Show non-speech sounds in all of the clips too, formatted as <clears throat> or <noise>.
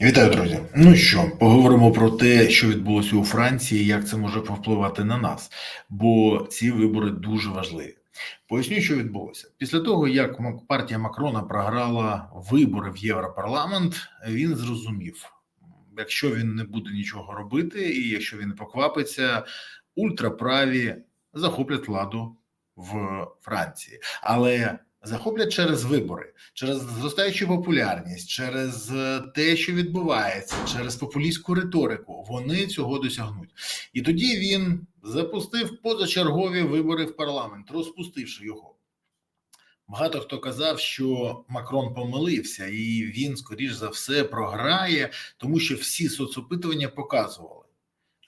Вітаю, друзі. Ну що, поговоримо про те, що відбулося у Франції, як це може повпливати на нас, бо ці вибори дуже важливі. Поясню, що відбулося після того, як партія Макрона програла вибори в Європарламент, він зрозумів, якщо він не буде нічого робити, і якщо він поквапиться, ультраправі захоплять владу в Франції, але захоплять через вибори, через зростаючу популярність, через е, те, що відбувається, через популістську риторику. Вони цього досягнуть. І тоді він запустив позачергові вибори в парламент, розпустивши його. Багато хто казав, що Макрон помилився, і він, скоріш за все, програє, тому що всі соцопитування показували,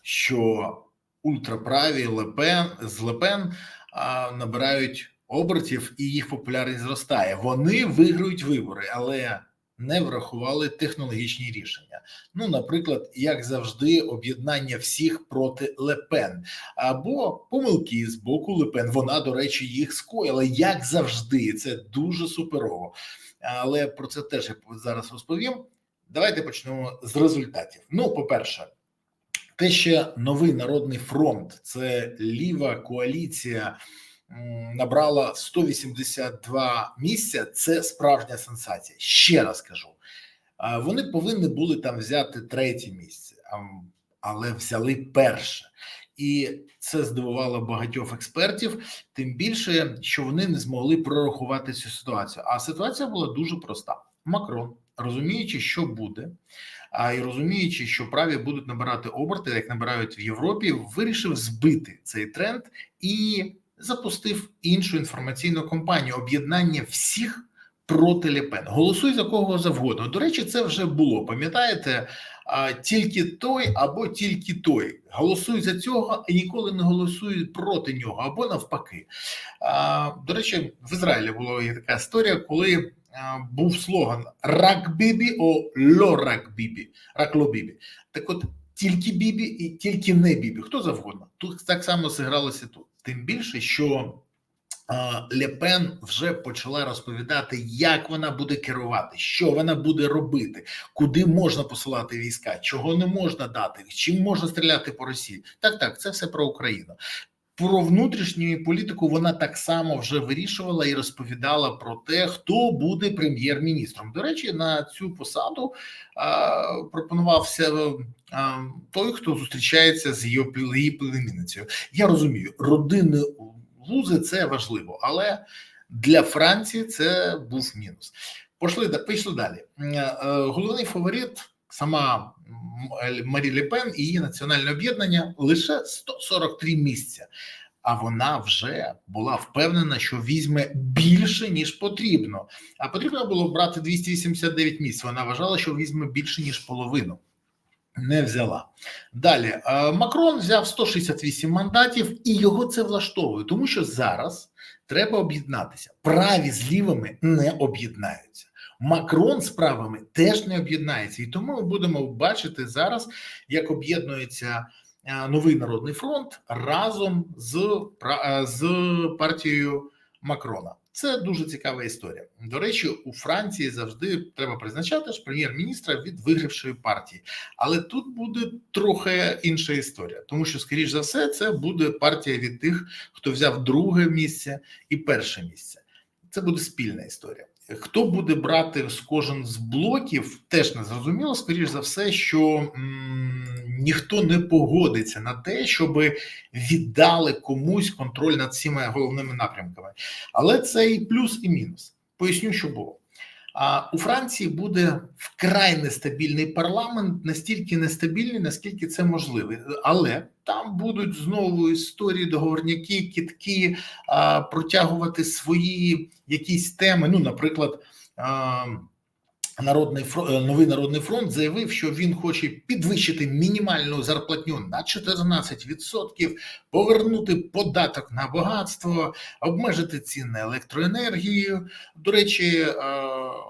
що ультраправі Лепен з Лепен а, набирають обертів і їх популярність зростає. Вони виграють вибори, але не врахували технологічні рішення. Ну, наприклад, як завжди, об'єднання всіх проти Лепен або помилки з боку Лепен. Вона, до речі, їх скоїла, як завжди. Це дуже суперово. Але про це теж я зараз розповім. Давайте почнемо з результатів. Ну, по-перше, те, що новий народний фронт, це ліва коаліція, набрала 182 місця. Це справжня сенсація. Ще раз кажу, вони повинні були там взяти третє місце, але взяли перше. І це здивувало багатьох експертів, тим більше, що вони не змогли прорахувати цю ситуацію. А ситуація була дуже проста: Макрон, розуміючи, що буде, а і розуміючи, що праві будуть набирати оберти, як набирають в Європі, вирішив збити цей тренд і запустив іншу інформаційну кампанію об'єднання всіх проти Лепен. Голосуй за кого завгодно. До речі, це вже було. Пам'ятаєте, тільки той або тільки той. Голосуй за цього і ніколи не голосуй проти нього, або навпаки. До речі, в Ізраїлі була така історія, коли був слоган Рак Бібі о ло рак Бібі, рак ло Бібі. Так от тільки Бібі і тільки не Бібі. Хто завгодно. Тут так само зігралося тут. Тим більше, що Лепен вже почала розповідати, як вона буде керувати, що вона буде робити, куди можна посилати війська, чого не можна дати, чим можна стріляти по Росії. Так, так, це все про Україну. Про внутрішню політику вона так само вже вирішувала і розповідала про те, хто буде прем'єр-міністром. До речі, на цю посаду а, пропонувався а, той, хто зустрічається з її, племінницею. Я розумію, родини вузи це важливо, але для Франції це був мінус. Пішли, пішли далі. Е, Головний фаворит сама Марі Ле Пен і її національне об'єднання лише 143 місця. А вона вже була впевнена, що візьме більше ніж потрібно. А потрібно було брати 289 місць. Вона вважала, що візьме більше ніж половину. Не взяла далі. е, Макрон взяв 168 мандатів, і його це влаштовує, тому що зараз треба об'єднатися. Праві з лівими не об'єднаються. Макрон з правими теж не об'єднається, і тому ми будемо бачити зараз, як об'єднується е, новий народний фронт разом з, е, з партією Макрона. Це дуже цікава історія. До речі, у Франції завжди треба призначати ж прем'єр-міністра від вигравшої партії. Але тут буде трохи інша історія, тому що, скоріш за все, це буде партія від тих, хто взяв друге місце і перше місце. Це буде спільна історія. Хто буде брати з кожен з блоків, теж не зрозуміло. Скоріш за все, що м, ніхто не погодиться на те, щоб віддали комусь контроль над цими головними напрямками. Але це і плюс, і мінус. Поясню, що було. У Франції буде вкрай нестабільний парламент, настільки нестабільний, наскільки це можливо. Але там будуть знову історії, договорняки, кітки протягувати свої якісь теми. Ну, наприклад, Народний фронт, новий народний фронт заявив, що він хоче підвищити мінімальну зарплатню на 14%, повернути податок на багатство, обмежити ціни на електроенергію. До речі, е,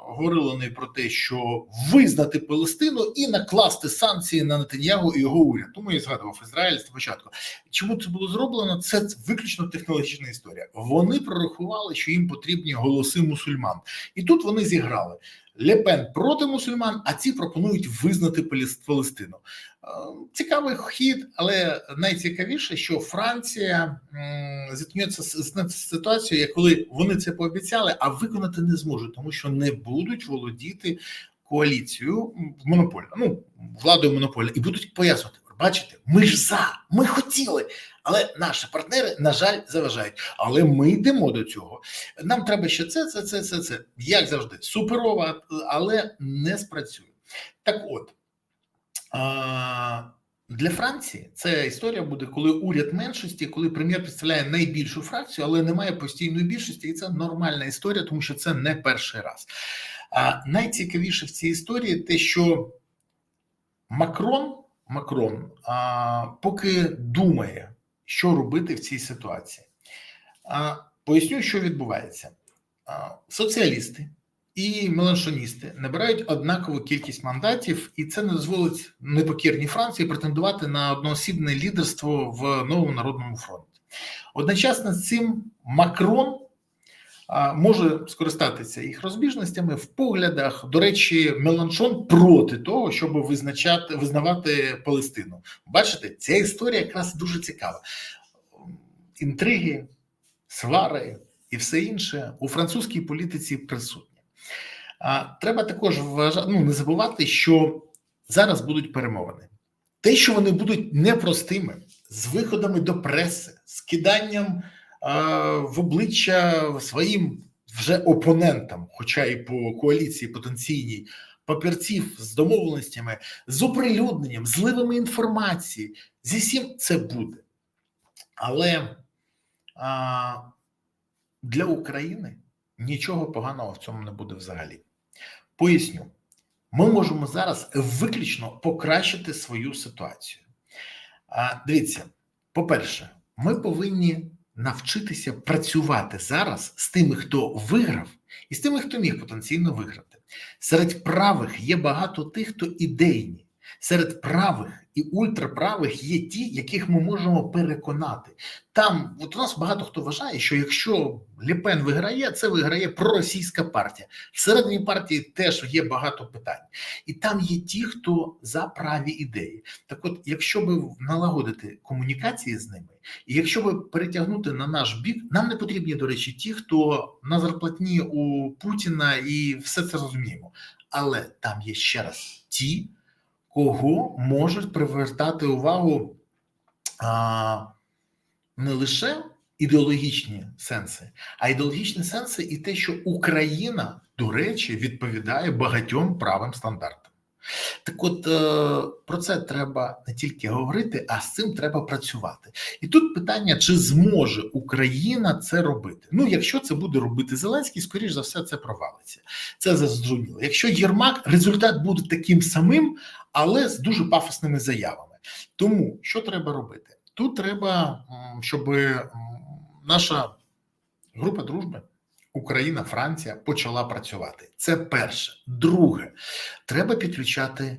говорили вони про те, що визнати Палестину і накласти санкції на Нетаньягу і його уряд. Тому я згадував Ізраїль спочатку. Чому це було зроблено? Це виключно технологічна історія. Вони прорахували, що їм потрібні голоси мусульман, і тут вони зіграли. Лепен проти мусульман, а ці пропонують визнати Палестину. Е, Цікавий хід, але найцікавіше, що Франція зіткнеться з ситуацією, коли вони це пообіцяли, а виконати не зможуть, тому що не будуть володіти коаліцією монопольно, ну владою монопольно, і будуть пояснювати. Бачите, ми ж за, ми хотіли, але наші партнери, на жаль, заважають. Але ми йдемо до цього. Нам треба ще це, це, це, це, це. Як завжди, суперова, але не спрацює. Так от. А, для Франції ця історія буде, коли уряд меншості, коли прем'єр представляє найбільшу фракцію, але немає постійної більшості, і це нормальна історія, тому що це не перший раз. А найцікавіше в цій історії те, що Макрон, Макрон а, поки думає, що робити в цій ситуації. Поясню, що відбувається. Соціалісти і меланшоністи набирають однакову кількість мандатів, і це не дозволить непокірній Франції претендувати на одноосібне лідерство в новому народному фронті. Одночасно з цим Макрон може скористатися їх розбіжностями в поглядах. До речі, Меланшон проти того, щоб визначати визнавати Палестину. Бачите, ця історія якраз дуже цікава. Інтриги, свари і все інше у французькій політиці присутні. А треба також вважати, ну не забувати, що зараз будуть перемовини. Те, що вони будуть непростими, з виходами до преси, з киданням в обличчя своїм вже опонентам, хоча і по коаліції потенційній, папірців з домовленостями, з оприлюдненням, зливами інформації, зі всім це буде. Але а, для України нічого поганого в цьому не буде взагалі. Поясню, ми можемо зараз виключно покращити свою ситуацію. А, Дивіться, по-перше, ми повинні навчитися працювати зараз з тими, хто виграв, і з тими, хто міг потенційно виграти. Серед правих є багато тих, хто ідейні. Серед правих і ультраправих є ті, яких ми можемо переконати. Там от у нас багато хто вважає, що якщо Ліпен виграє, це виграє проросійська партія. Всередині партії теж є багато питань, і там є ті, хто за праві ідеї. Так, от, якщо би налагодити комунікації з ними, і якщо би перетягнути на наш бік, нам не потрібні, до речі, ті, хто на зарплатні у Путіна і все це розуміємо. Але там є ще раз ті кого можуть привертати увагу а, не лише ідеологічні сенси, а ідеологічні сенси і те, що Україна, до речі, відповідає багатьом правим стандартам. Так от е, про це треба не тільки говорити, а з цим треба працювати. І тут питання: чи зможе Україна це робити? Ну, якщо це буде робити Зеленський, скоріш за все, це провалиться. Це зрозуміло. Якщо Єрмак, результат буде таким самим, але з дуже пафосними заявами. Тому що треба робити? Тут треба, щоб наша група дружби. Україна, Франція почала працювати. Це перше. Друге, треба підключати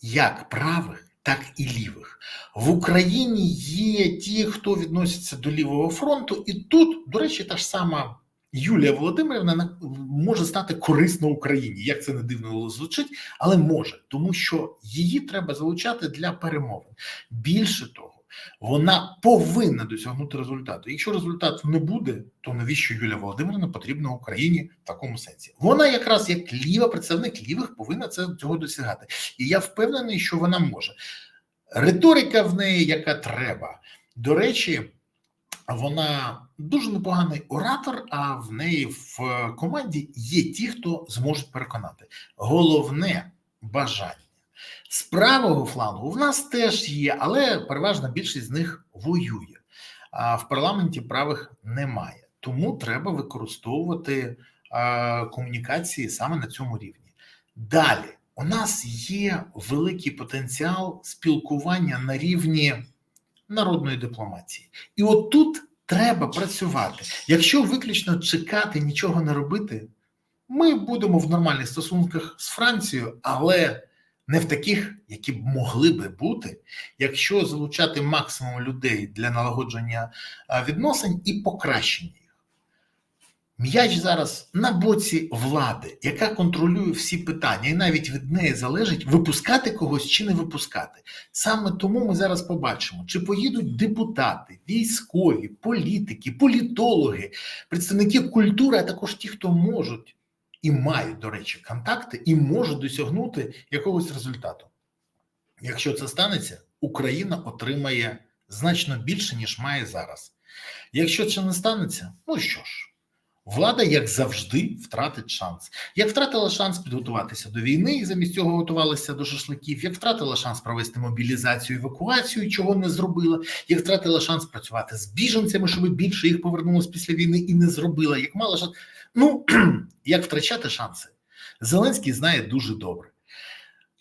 як правих, так і лівих. В Україні є ті, хто відноситься до лівого фронту, і тут, до речі, та ж сама Юлія Володимирівна може стати корисно Україні. Як це не дивно звучить, але може, тому що її треба залучати для перемовин. Більше того. Вона повинна досягнути результату. Якщо результату не буде, то навіщо Юлія Володимирівна потрібна Україні в такому сенсі? Вона якраз як ліва представник лівих повинна це цього досягати, і я впевнений, що вона може. Риторика в неї, яка треба. До речі, вона дуже непоганий оратор. А в неї в команді є ті, хто зможуть переконати. Головне бажання. З правого флангу в нас теж є, але переважна більшість з них воює. А в парламенті правих немає. Тому треба використовувати комунікації саме на цьому рівні. Далі у нас є великий потенціал спілкування на рівні народної дипломатії, і от тут треба працювати. Якщо виключно чекати, нічого не робити, ми будемо в нормальних стосунках з Францією, але не в таких, які б могли би бути, якщо залучати максимум людей для налагодження відносин і покращення. М'яч зараз на боці влади, яка контролює всі питання, і навіть від неї залежить випускати когось чи не випускати. Саме тому ми зараз побачимо, чи поїдуть депутати, військові, політики, політологи, представники культури, а також ті, хто можуть і мають, до речі, контакти, і можуть досягнути якогось результату. Якщо це станеться, Україна отримає значно більше, ніж має зараз. Якщо це не станеться, ну що ж. Влада, як завжди, втратить шанс. Як втратила шанс підготуватися до війни, і замість цього готувалася до шашликів, як втратила шанс провести мобілізацію, евакуацію, чого не зробила, як втратила шанс працювати з біженцями, щоб більше їх повернулося після війни і не зробила, як мала шанс. Ну <clears throat> як втрачати шанси? Зеленський знає дуже добре.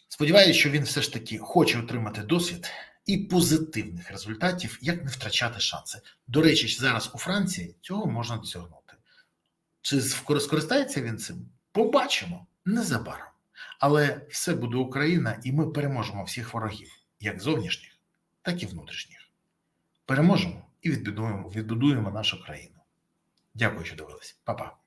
Сподіваюся, що він все ж таки хоче отримати досвід і позитивних результатів, як не втрачати шанси. До речі, зараз у Франції цього можна досягнути. Чи скористається він цим? Побачимо незабаром. Але все буде Україна, і ми переможемо всіх ворогів, як зовнішніх, так і внутрішніх. Переможемо і відбудуємо, відбудуємо нашу країну. Дякую, що дивились, Па-па.